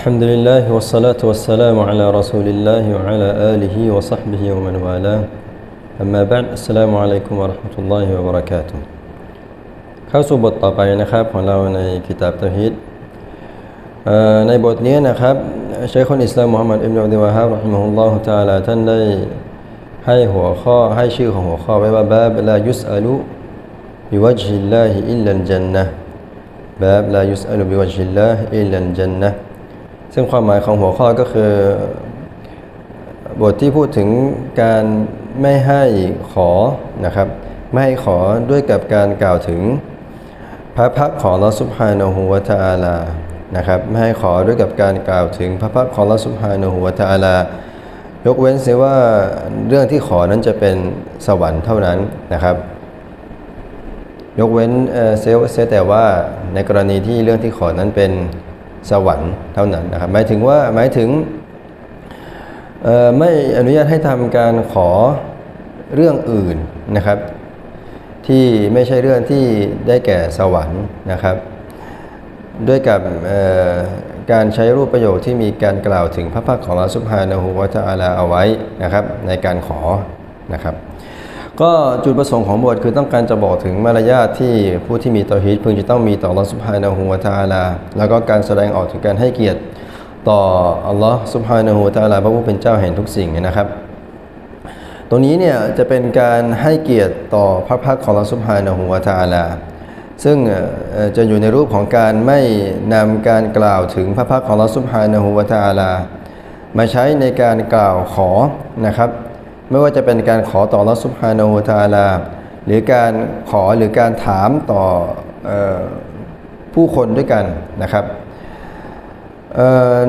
الحمد لله والصلاة والسلام على رسول الله وعلى آله وصحبه ومن والاه أما بعد السلام عليكم ورحمة الله وبركاته เข้าสู่บทต่อไปนะครับของเราในกิตาบตะฮิดเอ่อในบทนี้นะครับเชคคนอิสลามมุฮัมมัดอิบนุอับดุลวะฮาบรอฮิมะฮุลลอฮุตะอาลาท่านได้ให้หัวข้อให้ชื่อของหัวข้อไว้ว่าบาบลายุสอาลุบิวจฮิลลาฮิอิลลัลจันนะบาบลายุสอาลุบิวจฮิลลาฮิอิลลัลจันนะ ซึ่งความหมายของหัวข้อก็คือบทที่พูดถึงการไม่ให้ขอนะครับ ไม่ให้ขอด้วยกับการกล่าวถึงพระพักของลอสุภาโนหัวตาลานะครับ ไม่ให้ขอด้วยกับการกล่าวถึงพระพักของลอสุภาโนหัวตาลายกเว้นเสียว่าเรื่องที่ขอนั้นจะเป็นสวรรค์เท่านั้นนะครับ ยกเว้นเซลเสียแต่ว่าในกรณีที่เรื่องที่ขอนั้นเป็น สวรรค์เท่านั้นนะครับหมายถึงว่าหมายถึงไม่อนุญาตให้ทำการขอเรื่องอื่นนะครับ ที่ไม่ใช่เรื่องที่ได้แก่สวรรค์นะครับ ด้วยกับการใช้รูปประโยคที่มีการกล่าวถึงพระพักของลอสุภานะฮูวะตะอาลาเอาไว้นะครับ ในการขอนะครับ ก็จุดประสงค์ของบทคือต้องการจะบอกถึงมารยาทที่ผู้ที่มีตอฮีดพึงจะต้องมีต่ออัลลอฮฺสุบฮานะฮูวะตาลา แล้วก็การแสดงออกถึงการให้เกียรติต่ออัลลอฮฺสุบฮานะฮูวะตาลาพระผู้เป็นเจ้าแห่งทุกสิ่งนะครับ ตรงนี้เนี่ยจะเป็นการให้เกียรติต่อพระพักของอัลลอฮฺสุบฮานะฮูวะตาลาซึ่งจะอยู่ในรูปของการไม่นำการกล่าวถึงพระพักของอัลลอฮฺสุบฮานะฮูวะตาลา มาใช้ในการกล่าวขอนะครับ ไม่ว่าจะเป็นการขอต่อรัสุภาโนตาลาหรือการขอหรือการถามต่ออผู้คนด้วยกันนะครับ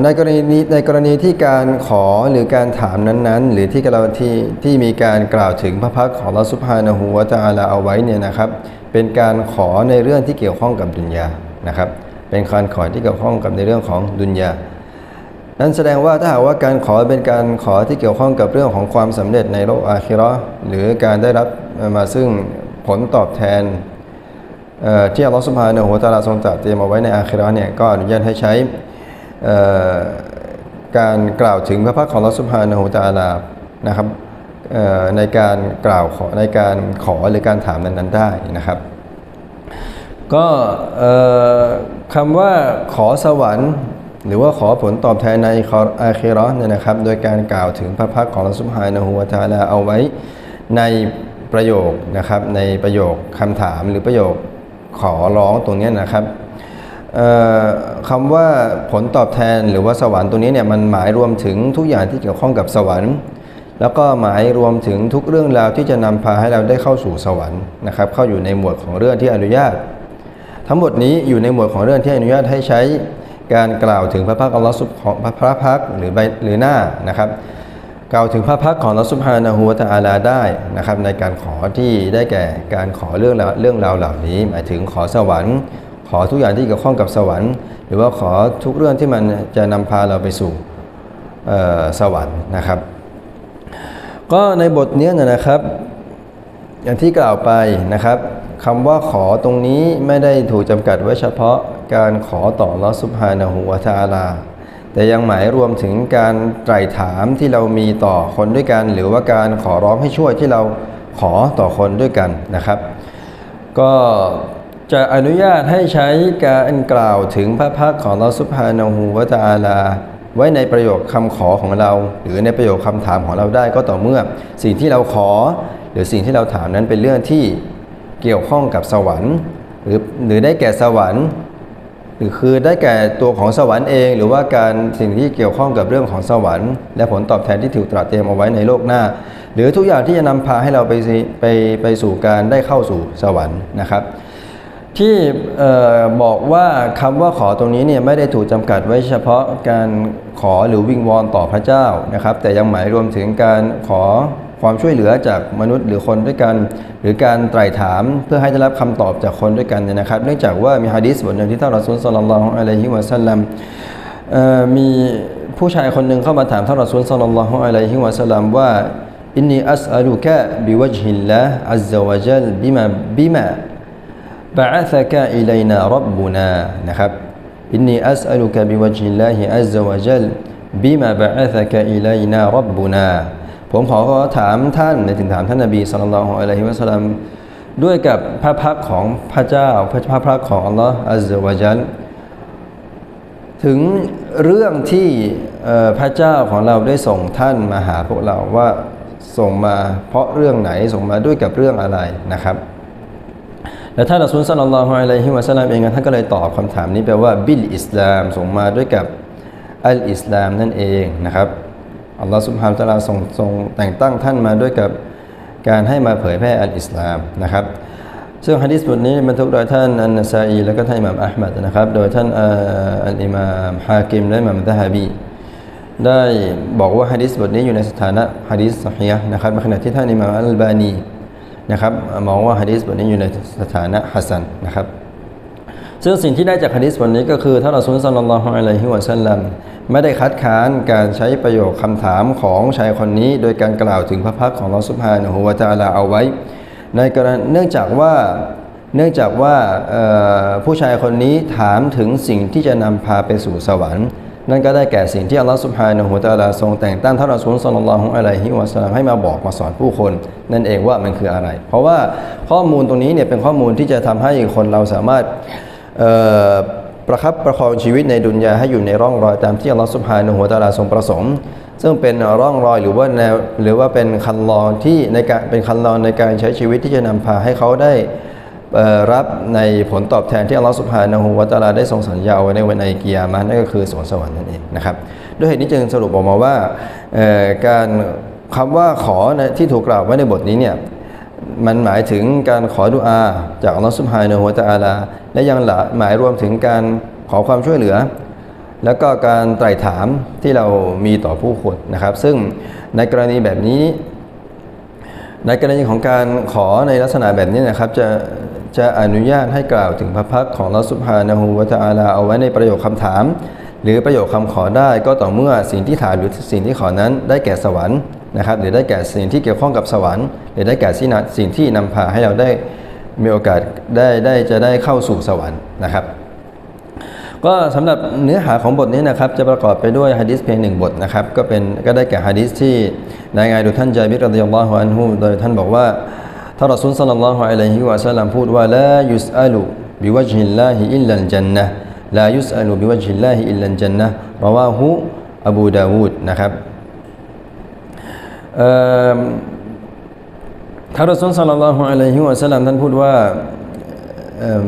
ในกรณีในกรณีที่การขอหรือการถามนั้นๆ หรือที่เราที่ที่มีการกล่าวถึงพระพักของรัสุภาโนหัวตาลาเอาไว้เนี่ยนะครับ เป็นการขอในเรื่องที่เกี่ยวข้องกับดุนยานะครับ เป็นการขอที่เกี่ยวข้องกับในเรื่องของดุนยา นั้นแสดงว่าถ้าหากว่าการขอเป็นการขอที่เกี่ยวข้องกับเรื่องของความสำเร็จในโลกอาคิราะห์หรือการได้รับมาซึ่งผลตอบแทนที่อัลลอฮฺสุบฮานะฮูวะตาลาทรงตรัสเตรียมเอาไว้ในอาคิราะห์เนี่ยก็อนุญาตให้ใช้การกล่าวถึงพระพักของอัลลอฮฺสุบฮานะฮูวะตาลานะครับในการกล่าวขอในการขอหรือการถามนั้นๆได้นะครับ ก็คำว่าขอสวรรค์ หรือว่าขอผลตอบแทนในอาคราะห์เนี่ยนะครับ โดยการกล่าวถึงพระพักของอัลลอฮฺซุบฮานะฮูวะตาลาเอาไว้ในประโยคนะครับในประโยคคำถามหรือประโยคขอร้องตรงนี้นะครับคำว่าผลตอบแทนหรือว่าสวรรค์ตรงนี้เนี่ยมันหมายรวมถึงทุกอย่างที่เกี่ยวข้องกับสวรรค์ แล้วก็หมายรวมถึงทุกเรื่องราวที่จะนำพาให้เราได้เข้าสู่สวรรค์นะครับ เข้าอยู่ในหมวดของเรื่องที่อนุญาต ทั้งหมดนี้อยู่ในหมวดของเรื่องที่อนุญาตให้ใช้ การกล่าวถึงพระพักตร์อัลลอฮฺสุบของพระพักตร์หรือใบหรือหน้านะครับ กล่าวถึงพระพักตร์ของอัลลอฮฺสุบฮานะฮูวะตะอาลาได้นะครับ ในการขอที่ได้แก่การขอเรื่องเรื่องราวเหล่านี้ หมายถึงขอสวรรค์ ขอทุกอย่างที่เกี่ยวข้องกับสวรรค์ หรือว่าขอทุกเรื่องที่มันจะนำพาเราไปสู่สวรรค์นะครับ ก็ในบทเนี้ยนะครับ อย่างที่กล่าวไปนะครับคำว่าขอตรงนี้ไม่ได้ถูกจำกัดไว้เฉพาะ การขอต่อลอสุภานะฮูวะตาลา แต่ยังหมายรวมถึงการไตร่ถามที่เรามีต่อคนด้วยกัน หรือว่าการขอร้องให้ช่วยที่เราขอต่อคนด้วยกันนะครับ ก็จะอนุญาตให้ใช้การกล่าวถึงพระพักของลอสุภานะฮูวะตาลา ไว้ในประโยคคำขอของเรา หรือในประโยคคำถามของเราได้ก็ต่อเมื่อ สิ่งที่เราขอ หรือสิ่งที่เราถามนั้นเป็นเรื่องที่เกี่ยวข้องกับสวรรค์ หรือหรือได้แก่สวรรค์ คือได้แก่ตัวของสวรรค์เอง หรือว่าการสิ่งที่เกี่ยวข้องกับเรื่องของสวรรค์ และผลตอบแทนที่ถูกตรัสเตรียมเอาไว้ในโลกหน้า หรือทุกอย่างที่จะนำพาให้เราไปสิไปไปสู่การได้เข้าสู่สวรรค์นะครับที่บอกว่าคำว่าขอตรงนี้เนี่ยไม่ได้ถูกจำกัดไว้เฉพาะการขอหรือวิงวอนต่อพระเจ้านะครับ แต่ยังหมายรวมถึงการขอ ความช่วยเหลือจากมนุษย์หรือคนด้วยกัน หรือการไตร่ถามเพื่อให้ได้รับคำตอบจากคนด้วยกันเนี่ยนะครับ เนื่องจากว่ามีฮะดีษบทหนึ่งที่ท่านรอซูลศ็อลลัลลอฮุอะลัยฮิวะซัลลัมมีผู้ชายคนหนึ่งเข้ามาถามท่านรอซูลศ็อลลัลลอฮุอะลัยฮิวะซัลลัมว่าอินนีอัสอัลุกะบิวจฮิลลาฮ์อัซซะวะจัลบิมาบิมาบะอัซกะอิลัยนารับบุนานะครับอินนีอัสอัลุกะบิวะจิลลาฮิอัซซะวะจัลบิมาบะอะซะกะอิลัยนารับบุนา ผมขอถามท่านในถึงถามท่านนบีศ็อลลัลลอฮุอะลัยฮิวะสัลลัมด้วยกับพระพักของพระเจ้าพระพระพักตร์ของอัลลอฮ์อัซซะวะจัลถึงเรื่องที่พระเจ้าของเราได้ส่งท่านมาหาพวกเราว่าส่งมาเพราะเรื่องไหนส่งมาด้วยกับเรื่องอะไรนะครับและท่านอัสุลสัลลัลลอฮุอะลัยฮิวะสัลลัมเองท่านก็เลยตอบคำถามนี้แปลว่าบิลอิสลามส่งมาด้วยกับอัลอิสลามนั่นเองนะครับ อัลลอฮฺสุบฮานตะลาส่งส่งแต่งตั้งท่านมาด้วยกับการให้มาเผยแพร่อัลอิสลามนะครับซึ่งฮะดิษบทนี้บรรทุกโดยท่านอันนซาอีและก็ท่านอิหม่ามอัลมัดนะครับ โดยท่านอ่าอัลอิหม่ามฮากิมและอิหม่ามตะฮาบีได้บอกว่าฮะดิษบทนี้อยู่ในสถานะฮะดิษสฮียห์นะครับในขณะที่ท่านอิหม่ามอัลบานีนะครับมองว่าฮะดิษบทนี้อยู่ในสถานะฮัสซันนะครับ ซึ่งสิ่งที่ได้จากฮะดิษบทนี้ก็คือท่านอัสซุลสัลลัลลอฮุอะลัยฮิวะสัลลัมไม่ได้คัดค้านการใช้ประโยคคำถามของชายคนนี้ โดยการกล่าวถึงพระพักของลอสุภานะฮูวะตะอาลาเอาไว้ ในกรณีเนื่องจากว่าเนื่องจากว่าผู้ชายคนนี้ถามถึงสิ่งที่จะนำพาไปสู่สวรรค์ นั่นก็ได้แก่สิ่งที่อัลลอฮฺสุบฮานะฮูวะตะอาลาทรงแต่งตั้งท่านอัสซุลสัลลัลลอฮุอะลัยฮิวะสัลลัมให้มาบอกมาสอนผู้คน นั่นเองว่ามันคืออะไร เพราะว่าข้อมูลตรงนี้เนี่ยเป็นข้อมูลที่จะทำให้คนเราสามารถ ประคับประคองชีวิตในดุนยาให้อยู่ในร่องรอยตามที่อัลลอฮฺสุบฮานะฮูวตาลาทรงประสงค์ ซึ่งเป็นร่องรอยหรือว่าแนวหรือว่าเป็นคันลองที่ในการเป็นคันลองในการใช้ชีวิตที่จะนำพาให้เขาได้รับในผลตอบแทนที่อัลลอฮฺสุบฮานะฮูวะตาลาได้ทรงสัญญาไว้ในวันในกิยมะห์นั่นก็คือสวนสวรรค์นั่นเองนะครับด้วยเหตุนี้จึงสรุปออกมาว่าการคำว่าขอที่ถูกกล่าวไว้ในบทนี้เนี่ย มันหมายถึงการขอดุอา จากอัลลอฮฺสุบฮานะฮูวะตะอาลา และยังหละหมายรวมถึงการขอความช่วยเหลือ แล้วก็การไตร่ถามที่เรามีต่อผู้คนนะครับ ซึ่งในกรณีแบบนี้ ในกรณีของการขอในลักษณะแบบนี้นะครับ จะจะอนุญาตให้กล่าวถึงพระพักของลอสุภานะฮูวะตะอาลาเอาไว้ในประโยคคำถาม หรือประโยคคำขอได้ก็ต่อเมื่อสิ่งที่ถามหรือสิ่งที่ขอนั้นได้แก่สวรรค์ นะครับหรือได้แก่สิ่งที่เกี่ยวข้องกับสวรรค์หรือได้แก่สิ่งสิ่งที่นำพาให้เราได้มีโอกาสได้ได้จะได้เข้าสู่สวรรค์นะครับก็สำหรับเนื้อหาของบทนี้นะครับจะประกอบไปด้วยฮะดิษเพียงหนึ่งบทนะครับก็เป็นก็ได้แก่ฮะดิษที่รายงานดยท่านจาบิรรดิยัลลอฮุอันฮุโดยท่านบอกว่าท่านรอซูลสัลลัลลอฮุอะลัยฮิวะสัลลัมพูดว่าลายุสอัลุบิวะจฮิลลาฮิอิลลัลจันนะลายุสอัลุบิวะจฮิลลาฮิอิลลัลจันนะรอวาฮุอบูดาวูดนะครับ ท่านรอซูลสัลลัลลอฮุอะลัยฮิวะสัลลัมท่านพูดว่า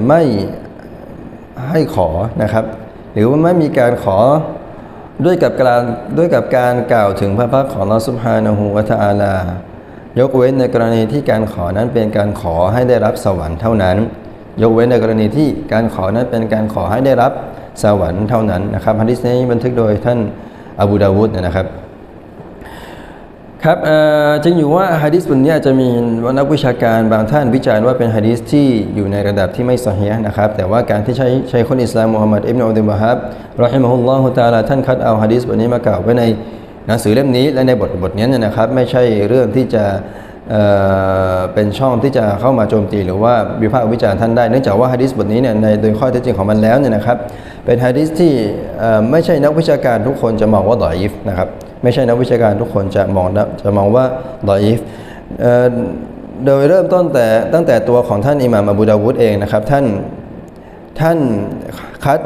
ไม่ให้ขอนะครับ หรือว่าไม่มีการขอด้วยกับการด้วยกับการกล่าวถึงพระพักของลอสุภานะฮูวะตอาลายกเว้นในกรณีที่การขอนั้นเป็นการขอให้ได้รับสวรรค์เท่านั้น ยกเว้นในกรณีที่การขอนั้นเป็นการขอให้ได้รับสวรรค์เท่านั้นนะครับฮะดิษนี้บันทึกโดยท่านอบูดาวุฒนะครับ ครับเจึงอยู่ว่าฮะดิษบทนี้อาจจะมีนักวิชาการบางท่านวิจารณ์ว่าเป็นฮะดิษที่อยู่ในระดับที่ไม่สฮีฮ์นะครับ แต่ว่าการที่ใช้ใช้คนอิสลามมูฮัมหมัดอิบนาอัลดุลวะฮับรอฮิมะฮุลลอฮุตาลาท่านคัดเอาฮะดิษบทนี้มากล่าวไว้ในหนังสือเล่มนี้และในบทบทนี้เนี่ยนะครับ ไม่ใช่เรื่องที่จะเเป็นช่องที่จะเข้ามาโจมตีหรือว่าวิพากษ์วิจารณ์ท่านได้ เนื่องจากว่าฮะดิษบทนี้เนี่ยในโดยข้อเท็จจริงของมันแล้วเนี่ยนะครับ เป็นฮะดิษที่ไม่ใช่นักวิชาการทุกคนจะมองว่าดออีฟนะครับ ไม่ใช่นักวิชาการทุกคนจะมองนะจะมองว่าดออีฟโดยเริ่มต้นแต่ตั้งแต่ตัวของท่านอิหม่ามอบูดาวุฒเองนะครับ ท่านท่านคัด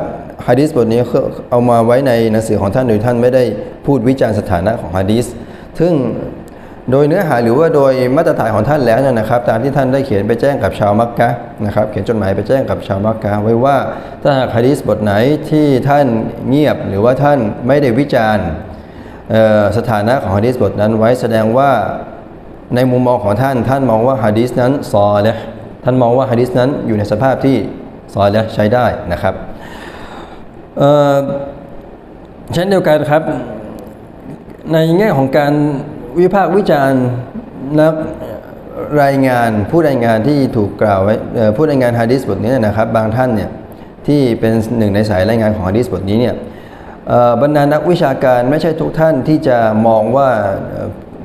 ฮะดิษบทนี้เอามาไว้ในหนังสือของท่านโดยท่านไม่ได้พูดวิจารณ์สถานะของฮะดิษซึ่งโดยเนื้อหาหรือว่าโดยมาตรฐานของท่านแล้วเนี่ยนะครับ ตามที่ท่านได้เขียนไปแจ้งกับชาวมักกะนะครับ เขียนจดหมายไปแจ้งกับชาวมักกะไว้ว่าถ้าหากฮะดิษบทไหนที่ท่านเงียบหรือว่าท่านไม่ได้วิจารณ์ สถานะของฮะดีษบทนั้นไว้แสดงว่าในมุมมองของท่านท่านมองว่าฮะดีษนั้นซอเลยท่านมองว่าฮะดีษนั้นอยู่ในสภาพที่ซอเลยใช้ได้นะครับเช่นเดียวกันครับ ในแง่ของการวิพากษ์วิจารณ์นักรายงานผู้รายงานที่ถูกกล่าวไว้ผู้รายงานฮะดีษบทนี้นะครับ บางท่านเนี่ยที่เป็นหนึ่งในสายรายงานของฮะดีษบทนี้เนี่ย บรรดานักวิชาการไม่ใช่ทุกท่านที่จะมองว่า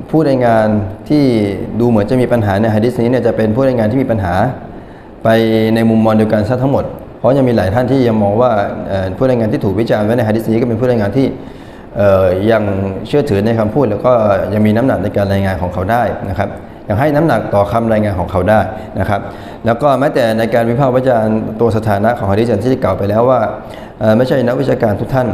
ผู้รายงานที่ดูเหมือนจะมีปัญหาในฮะดิษนี้เนี่ยจะเป็นผู้รายงานที่มีปัญหา ไปในมุมมองเดียวกันซะทั้งหมด เพราะยังมีหลายท่านที่ยังมองว่าผู้รายงานที่ถูกวิจารณ์ไว้ในฮะดิษนี้ก็เป็นผู้รายงานที่ยังเชื่อถือในคำพูด แล้วก็ยังมีน้ำหนักในการรายงานของเขาได้นะครับยังให้น้ำหนักต่อคำรายงานของเขาได้นะครับ แล้วก็แม้แต่ในการวิพากษ์วิจารณ์ตัวสถานะของฮะดิษอย่างที่กล่าวไปแล้วว่าไม่ใช่นักวิชาการทุกท่าน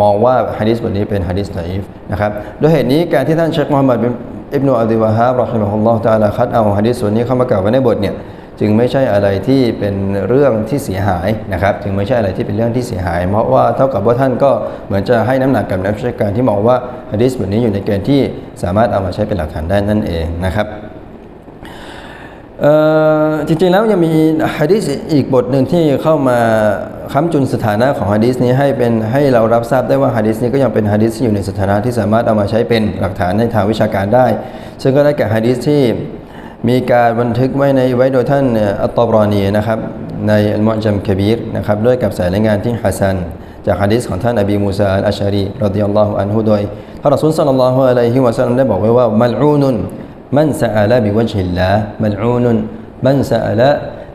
มองว่าฮะดิษบทนี้เป็นฮะดิษไดฟนะครับด้วยเหตุนี้การที่ท่านเชคมูฮัมหมัดบินอิบนุอัลดิวะฮาบรอฮิมะฮุลลอฮ์ตะอาลาคัดเอาฮะดิษส่วนนี้เข้ามากล่าวไว้ในบทเนี่ยจึงไม่ใช่อะไรที่เป็นเรื่องที่เสียหายนะครับจึงไม่ใช่อะไรที่เป็นเรื่องที่เสียหาย เพราะว่าเท่ากับว่าท่านก็เหมือนจะให้น้ำหนักกับนักวิชาการที่มองว่าฮะดิษบทนี้อยู่ในเกณฑ์ที่สามารถเอามาใช้เป็นหลักฐานได้นั่นเองนะครับจริงๆแล้วยังมีฮะดิษอีกบทหนึ่งที่เข้ามา ค้ำจุนสถานะของฮะดิษนี้ให้เป็นให้เรารับทราบได้ว่าฮะดิษนี้ก็ยังเป็นฮะดิษที่อยู่ในสถานะที่สามารถเอามาใช้เป็นหลักฐานในทางวิชาการได้ ซึ่งก็ได้แก่ฮะดิษที่มีการบันทึกไว้ในไว้โดยท่านอัตตบรอนีนะครับในอัลมุจัมคบีรนะครับด้วยกับสายรายงานที่ฮัสซันจากฮะดิษของท่านอบีมูซาอัลอัชอารีรดิยัลลอฮุอันฮุโดยท่านรอซูลสัลลัลลอฮุอะลัยฮิวะสัลลัมได้บอกไว้ว่ามัลอูนุนมันซะอาลาบิวจฮิลลามัลอูนุนมันซะอาลา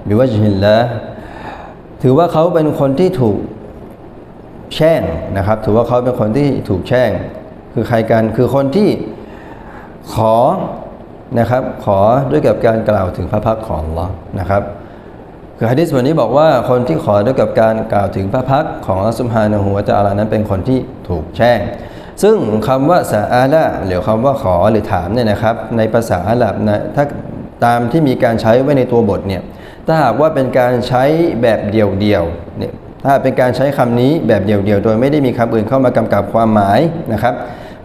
บิวจฮิลลา ถือว่าเขาเป็นคนที่ถูกแช่งนะครับ ถือว่าเขาเป็นคนที่ถูกแช่ง คือใครกันคือคนที่ขอนะครับ ขอด้วยกับการกล่าวถึงพระพักของอัลลอฮ์นะครับคือฮะดิษบทนี้บอกว่าคนที่ขอด้วยกับการกล่าวถึงพระพักของอัลลอฮ์ซุบฮานะฮูวะตะอาลานั้นเป็นคนที่ถูกแช่ง ซึ่งคำว่าสาอาละหรือคำว่าขอหรือถามเนี่ยนะครับ ในภาษาอาหรับนะถ้าตามที่มีการใช้ไว้ในตัวบทเนี่ย ถ้าหากว่าเป็นการใช้แบบเดียวๆเนี่ยถ้าเป็นการใช้คำนี้แบบเดียวๆ โดยไม่ได้มีคำอื่นเข้ามากำกับความหมายนะครับ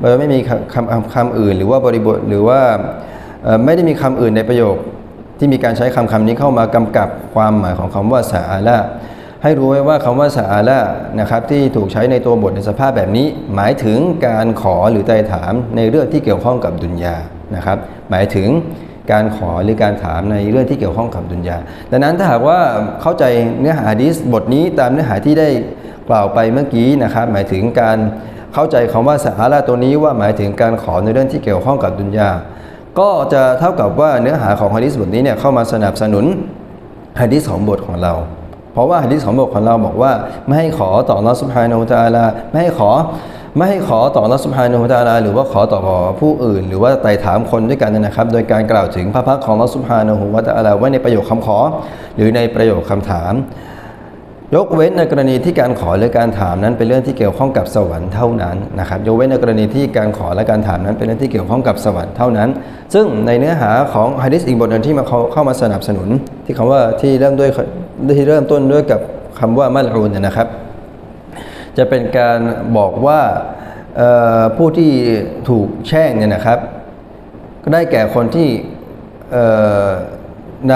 โดยไม่มีคำคำคำอื่น หรือว่าบริบทหรือว่าไม่ได้มีคำอื่นในประโยค ที่มีการใช้คำคำนี้เข้ามากำกับความหมายของคำว่าสาละให้รู้ไว้ว่าคำว่าสาละนะครับที่ถูกใช้ในตัวบทในสภาพแบบนี้ หมายถึงการขอหรือไต่ถามในเรื่องที่เกี่ยวข้องกับดุนยานะครับ หมายถึง การขอหรือการถามในเรื่องที่เกี่ยวข้องกับดุนยา ดังนั้นถ้าหากว่าเข้าใจเนื้อหาฮะดีษบทนี้ตามเนื้อหาที่ได้กล่าวไปเมื่อกี้นะครับ หมายถึงการเข้าใจคำว่าสาระตัวนี้ว่าหมายถึงการขอในเรื่องที่เกี่ยวข้องกับดุนยา ก็จะเท่ากับว่าเนื้อหาของฮะดีษบทนี้เนี่ยเข้ามาสนับสนุนฮะดีษของบทของเราเพราะว่าฮะดีษของบทของเราบอกว่า ไม่ให้ขอต่ออัลลอฮฺซุบฮานะฮูวะตาลาไม่ให้ขอ ไม่ให้ขอต่ออัลลอฮฺซุบฮานะฮูวะตะอาลาหรือว่าขอต่อผู้อื่น หรือว่าไต่ถามคนด้วยกันนะครับ โดยการกล่าวถึงพระพักตร์ของอัลลอฮฺซุบฮานะฮูวะตะอาลาไว้ในประโยคคำขอ หรือในประโยคคำถาม ยกเว้นในกรณีที่การขอหรือการถามนั้นเป็นเรื่องที่เกี่ยวข้องกับสวรรค์เท่านั้นนะครับ ยกเว้นในกรณีที่การขอและการถามนั้นเป็นเรื่องที่เกี่ยวข้องกับสวรรค์เท่านั้น ซึ่งในเนื้อหาของฮะดิษอีกบทหนึ่งที่มาเข้ามาสนับสนุน ที่คำว่าที่เริ่มด้วยที่เริ่มต้นด้วยกับคำว่ามัลอูนนะครับ จะเป็นการบอกว่าผู้ที่ถูกแช่งเนี่ยนะครับ ก็ได้แก่คนที่น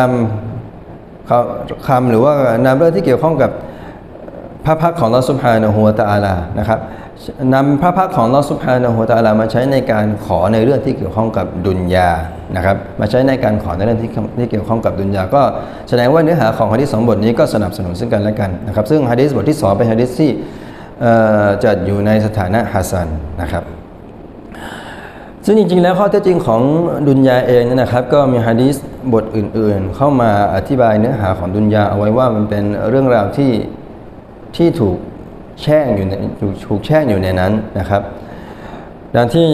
ำคำคำหรือว่านำเรื่องที่เกี่ยวข้องกับพระพักของลอสุภานะหัวตะอาลานะครับนำพระพักของลอสุภานะหัวตะอาลามาใช้ในการขอในเรื่องที่เกี่ยวข้องกับดุนยานะครับมาใช้ในการขอในเรื่องที่ที่เกี่ยวข้องกับดุนยาก็แสดงว่าเนื้อหาของฮะดิษสองบทนี้ก็สนับสนุนซึ่งกันและกันนะครับซึ่งฮะดิษบทที่สองเป็นฮะดิษที่ จัดอยู่ในสถานะฮัสซันนะครับ ซึ่งจริงๆ แล้วข้อเท็จจริงของดุนยาเองนะครับ ก็มีฮะดีษบทอื่นๆ เข้ามาอธิบายเนื้อหาของดุนยาเอาไว้ว่ามันเป็นเรื่องราวที่ที่ถูกแช่งอยู่ในถูกแช่งอยู่ในนั้นนะครับดังที่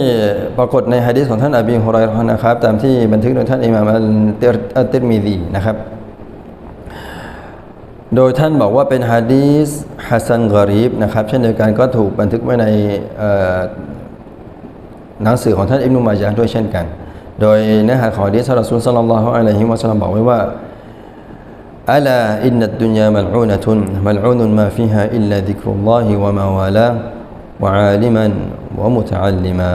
ปรากฏในฮะดีษของท่านอบีฮุไรราะห์นะครับ ตามที่บันทึกโดยท่านอิมามอัลติรอัลติรมิซีนะครับ โดยท่านบอกว่าเป็นฮะดีษฮัสซันกอรีบนะครับเช่นเดียวกันก็ถูกบันทึกไว้ในหนังสือของท่านอิบนุมาจาด้วยเช่นกัน โดยเนื้อหาของฮะดีษท่านรอซูลสัลลัลลอฮุอะลัยฮิวะสัลลัมบอกไว้ว่าอัลาอินนัดดุนยามัลอูนะตุนมัลอูนุนมาฟิฮาอิลลาดิกรุลลอฮิวะมาวาลาวะอาลิมันวะมุตะอัลลิมา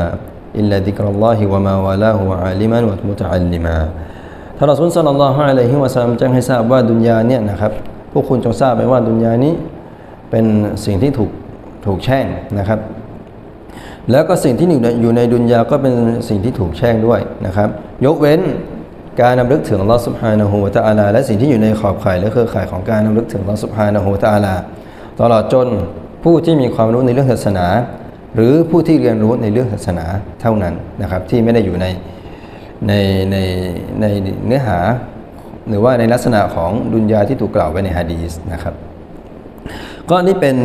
อิลลาดิกรุลลอฮิวะมาวาลาฮวะอาลิมันวะมุตะอัลลิมาท่านรอซูลสัลลัลลอฮุอะลัยฮิวะสัลลัมแจ้งให้ทราบว่าดุนยาเนี่ยนะครับ พวกคุณจงทราบไว้ว่าดุนยานี้เป็นสิ่งที่ถูกถูกแช่งนะครับ แล้วก็สิ่งที่อยู่ในอยู่ในดุนยาก็เป็นสิ่งที่ถูกแช่งด้วยนะครับ ยกเว้นการนำลึกถึงลอสุบฮานะฮูตะอาลา และสิ่งที่อยู่ในขอบข่ายและเครือข่ายของการนำลึกถึงลอสุบฮานะฮูตะอาลา ตลอดจนผู้ที่มีความรู้ในเรื่องศาสนา หรือผู้ที่เรียนรู้ในเรื่องศาสนาเท่านั้นนะครับ ที่ไม่ได้อยู่ในในในในเนื้อหา หรือว่าในลักษณะของดุนยาที่ถูกกล่าวไว้ในฮะดีษนะครับ ก็นี่เป็น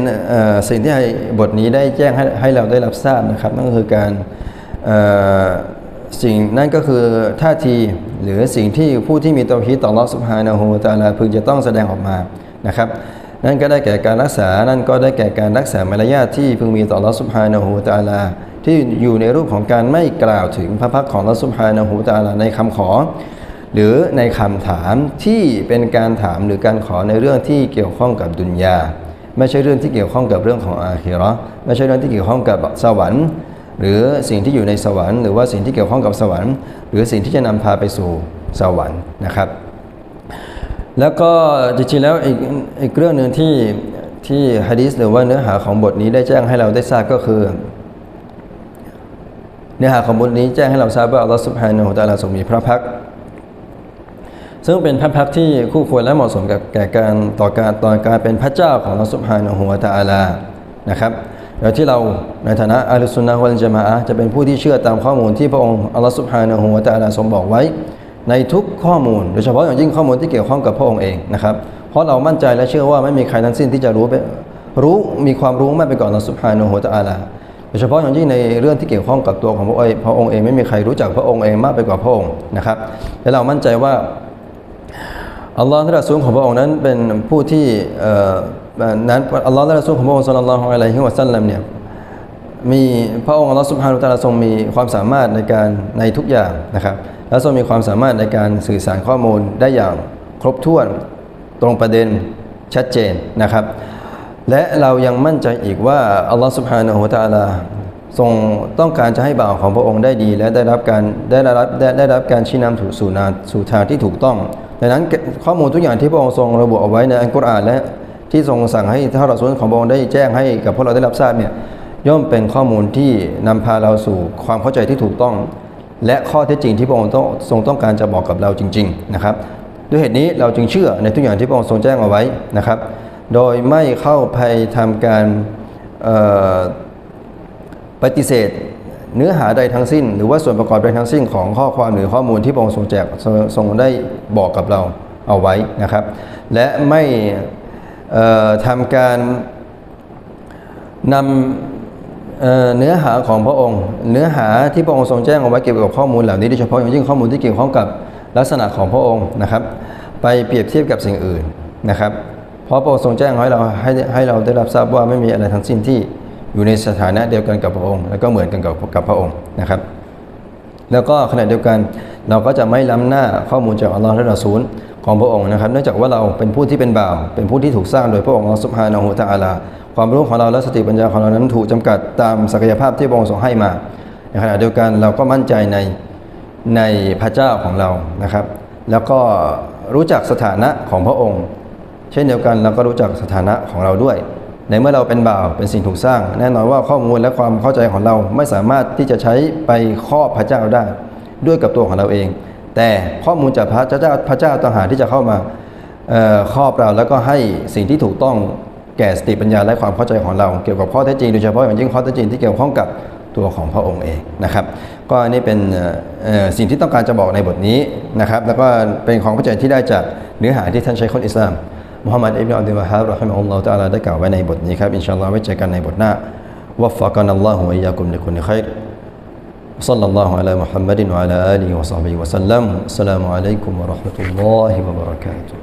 สิ่งที่บทนี้ได้แจ้งให้ให้เราได้รับทราบนะครับ นั่นก็คือการสิ่งนั่นก็คือท่าทีหรือสิ่งที่ผู้ที่มีตัวฮีดต่อลอสุภานะฮูตาลาพึงจะต้องแสดงออกมานะครับ นั่นก็ได้แก่การรักษา นั่นก็ได้แก่การรักษามารยาทที่พึงมีต่อลอสุภานะฮูตาลาที่อยู่ในรูปของการไม่กล่าวถึงพระพักของลอสุภานะฮูตาลาในคำขอ หรือในคำถามที่เป็นการถามหรือการขอในเรื่องที่เกี่ยวข้องกับดุนยา ไม่ใช่เรื่องที่เกี่ยวข้องกับเรื่องของอาคิเราะห์ไม่ใช่เรื่องที่เกี่ยวข้องกับสวรรค์ หรือสิ่งที่อยู่ในสวรรค์หรือว่าสิ่งที่เกี่ยวข้องกับสวรรค์ หรือสิ่งที่จะนำพาไปสู่สวรรค์นะครับ แล้วก็จริงๆแล้วอีกอีกเรื่องหนึ่งที่ที่ฮะดีษหรือว่าเนื้อหาของบทนี้ได้แจ้งให้เราได้ทราบก็คือเนื้อหาของบทนี้แจ้งให้เราทราบว่าอัลลอฮฺสุบฮานะฮูตะอาลาทรงมีพระพักต ซึ่งเป็นพระพักที่คู่ควรและเหมาะสมกับแก่การต่อการต่อการเป็นพระเจ้าของอัลลอฮฺสุบฮานะฮูวตะอาลานะครับแล้วที่เราในฐานะอัลสุนนะฮวัลจามะฮ์จะเป็นผู้ที่เชื่อตามข้อมูลที่พระองค์อัลลอฮฺสุบฮานะฮูวตะอาลาทรงบอกไว้ ในทุกข้อมูล โดยเฉพาะอย่างยิ่งข้อมูลที่เกี่ยวข้องกับพระองค์เองนะครับเพราะเรามั่นใจและเชื่อว่าไม่มีใครทั้งสิ้นที่จะรู้รู้มีความรู้มากไปก่อนอัลลอฮฺสุบฮานะฮูวตะอาลาโดยเฉพาะอย่างยิ่งในเรื่องที่เกี่ยวข้องกับตัวของพระองค์พระองค์เองไม่มีใครรู้จักพระองค์เองมากไปกว่าพระองค์นะครับและเรามั่นใจว่า อัลลอฮ์และสูงของพระองค์นั้นเป็นผู้ที่นั้นอัลลอฮ์และสูงของพระองค์สัลลัลลอฮุอะลัยฮิวะสัลลัมเนี่ยมีพระองค์อัลลอฮ์สุบฮานุตะลาทรงมีความสามารถในการในทุกอย่างนะครับ และทรงมีความสามารถในการสื่อสารข้อมูลได้อย่างครบถ้วนตรงประเด็นชัดเจนนะครับ และเรายังมั่นใจอีกว่าอัลลอฮ์สุบฮานุตะลาทรงต้องการจะให้บ่าวของพระองค์ได้ดี และได้รับการได้รับได้ได้รับการชี้นำสู่สู่นาสู่ทางที่ถูกต้อง ดังนั้นข้อมูลทุกอย่างที่พระองค์ทรงระบุเอาไว้ในอัลกุรอานและที่ทรงสั่งให้ท่านรอซูลของพระองค์ได้แจ้งให้กับพวกเราได้รับทราบเนี่ยย่อมเป็นข้อมูลที่นำพาเราสู่ความเข้าใจที่ถูกต้อง และข้อเท็จจริงที่พระองค์ทรงต้องการจะบอกกับเราจริง ๆนะครับ ด้วยเหตุนี้เราจึงเชื่อในทุกอย่างที่พระองค์ทรงแจ้งเอาไว้นะครับ โดยไม่เข้าไปทำการปฏิเสธ เนื้อหาใดทั้งสิ้น หรือว่าส่วนประกอบใดทั้งสิ้นของข้อความหรือข้อมูลที่พระองค์ทรงแจกทรงได้บอกกับเราเอาไว้นะครับ และไม่ทำการนำเเนื้อหาของพระองค์ เนื้อหาที่พระองค์ทรงแจ้งเอาไว้เกี่ยวกับข้อมูลเหล่านี้โดยเฉพาะอย่างยิ่งข้อมูลที่เกี่ยวข้องกับลักษณะของพระองค์นะครับ ไปเปรียบเทียบกับสิ่งอื่นนะครับ เพราะพระองค์ทรงแจ้งให้เราให้ให้เราได้รับทราบว่าไม่มีอะไรทั้งสิ้นที่ อยู่ในสถานะเดียวกันกับพระองค์ แล้วก็เหมือนกันกับกับพระองค์นะครับ แล้วก็ขณะเดียวกันเราก็จะไม่ล้ำหน้าข้อมูลจากอัลลอฮ์และรอซูลของพระองค์นะครับ เนื่องจากว่าเราเป็นผู้ที่เป็นบ่าว เป็นผู้ที่ถูกสร้างโดยพระองค์อัลลอฮ์ซุบฮานะฮูตะอาลา ความรู้ของเราและสติปัญญาของเรานั้นถูกจำกัดตามศักยภาพที่พระองค์ทรงให้มา ในขณะเดียวกันเราก็มั่นใจในในพระเจ้าของเรานะครับ แล้วก็รู้จักสถานะของพระองค์ เช่นเดียวกันเราก็รู้จักสถานะของเราด้วย ในเมื่อเราเป็นบ่าวเป็นสิ่งถูกสร้าง แน่นอนว่าข้อมูลและความเข้าใจของเราไม่สามารถที่จะใช้ไปครอบพระเจ้าได้ ด้วยกับตัวของเราเอง แต่ข้อมูลจากพระเจ้าพระเจ้าต่างหากที่จะเข้ามาครอบเราแล้วก็ให้สิ่งที่ถูกต้องแก่สติปัญญาและความเข้าใจของเรา เกี่ยวกับข้อเท็จจริงโดยเฉพาะอย่างยิ่งข้อเท็จจริงที่เกี่ยวข้องกับตัวของพระองค์เองนะครับก็อันนี้เป็นสิ่งที่ต้องการจะบอกในบทนี้นะครับแล้วก็เป็นความเข้าใจที่ได้จากเนื้อหาที่ท่านใช้คนอิสลาม มุฮัมมัดอิบนุอับดุลวะฮาบรอฮิมะฮุลลอฮุตะอาลาได้กล่าวไว้ในบทนี้ครับอินชาอัลลอฮ์ไว้เจอกันในบทหน้าวัฟฟะกันอัลลอฮุวะอียากุมลิคุลิคัยร صلى الله على محمد وعلى آله وصحبه وسلم السلام عليكم ورحمة الله وبركاته